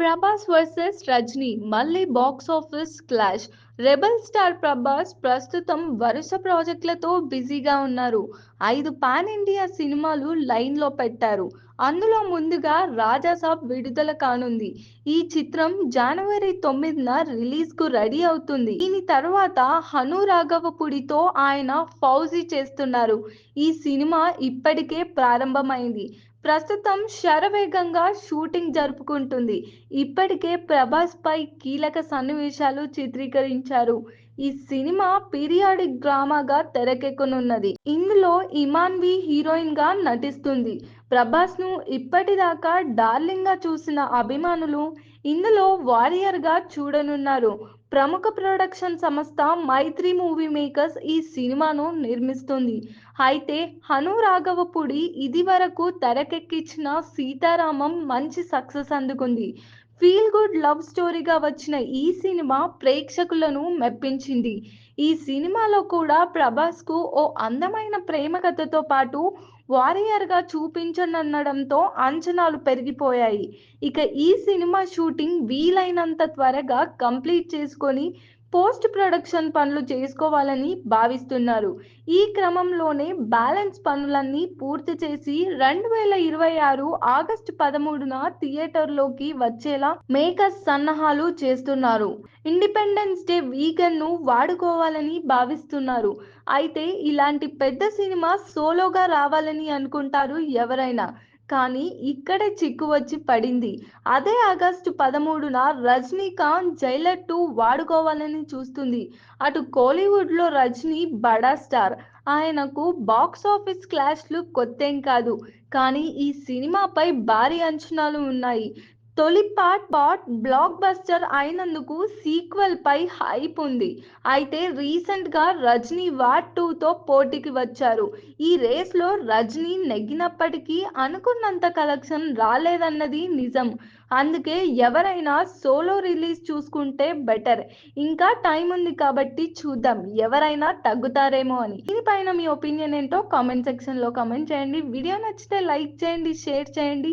Prabhas versus Rajini మళ్ళీ box office clash. Rebel star Prabhas ప్రస్తుతం వరుస ప్రాజెక్టులతో బిజీగా ఉన్నారు. ఐదు పాన్ ఇండియా సినిమాలు లైన్లో పెట్టారు. అందులో ముందుగా రాజాసాబ్ విడుదల కానుంది. ఈ చిత్రం జనవరి తొమ్మిదిన రిలీజ్కు రెడీ అవుతుంది. దీని తర్వాత హను రాఘవపుడితో ఆయన ఫౌజీ చేస్తున్నారు. ఈ సినిమా ఇప్పటికే ప్రారంభమైంది. ప్రస్తుతం శరవేగంగా షూటింగ్ జరుపుకుంటుంది. ఇప్పటికే ప్రభాస్ పై కీలక సన్నివేశాలు చిత్రీకరించారు. ఈ సినిమా పీరియాడిక్ డ్రామాగా తెరకెక్కనున్నది. ఇందులో ఇమాన్వి హీరోయిన్గా నటిస్తుంది. ప్రభాస్ను ఇప్పటిదాకా డార్లింగ్గా చూసిన అభిమానులు ఇందులో వారియర్గా చూడనున్నారు. ప్రముఖ ప్రొడక్షన్ సంస్థ మైత్రి మూవీ మేకర్స్ ఈ సినిమాను నిర్మిస్తుంది. అయితే హను రాఘవపుడి ఇది వరకు తెరకెక్కించిన సీతారామం మంచి సక్సెస్ అందుకుంది. ఫీల్ గుడ్ లవ్ స్టోరీగా వచ్చిన ఈ సినిమా ప్రేక్షకులను మెప్పించింది. ఈ సినిమాలో కూడా ప్రభాస్కు ఓ అందమైన ప్రేమ కథతో పాటు వారియర్గా చూపించనడంతో అంచనాలు పెరిగిపోయాయి. ఇక ఈ సినిమా షూటింగ్ వీలైనంత త్వరగా కంప్లీట్ చేసుకొని పోస్ట్ ప్రొడక్షన్ పనులు చేసుకోవాలని భావిస్తున్నారు. ఈ క్రమంలోనే బ్యాలెన్స్ పనులన్నీ పూర్తి చేసి రెండు వేల ఇరవై ఆరు ఆగస్టు పదమూడున థియేటర్లోకి వచ్చేలా మేకర్స్ సన్నాహాలు చేస్తున్నారు. ఇండిపెండెన్స్ డే వీకెండ్ను వాడుకోవాలని భావిస్తున్నారు. అయితే ఇలాంటి పెద్ద సినిమా సోలోగా రావాలని అనుకుంటారు ఎవరైనా. కానీ ఇక్కడే చిక్కు వచ్చి పడింది. అదే ఆగస్టు పదమూడున రజనీకాంత్ జైలర్ టూ వాడుకోవాలని చూస్తుంది. అటు కోలీవుడ్లో రజనీ బడా స్టార్. ఆయనకు బాక్స్ ఆఫీస్ క్లాష్లు కొత్తేం కాదు. కానీ ఈ సినిమాపై భారీ అంచనాలు ఉన్నాయి. తొలి పార్ట్ పార్ట్ బ్లాక్ బస్టర్ అయినందుకు సీక్వెల్ పై హైప్ ఉంది. అయితే రీసెంట్గా రజనీ వాట్ టూతో పోటీకి వచ్చారు. ఈ రేస్లో రజనీ నెగ్గినప్పటికీ అనుకున్నంత కలెక్షన్ రాలేదన్నది నిజం. అందుకే ఎవరైనా సోలో రిలీజ్ చూసుకుంటే బెటర్ ఇంకా టైం ఉంది కాబట్టి చూద్దాం. ఎవరైనా తగ్గుతారేమో అని. దీనిపైన మీ ఒపీనియన్ ఏంటో కామెంట్ సెక్షన్లో కామెంట్ చేయండి. వీడియో నచ్చితే లైక్ చేయండి షేర్ చేయండి.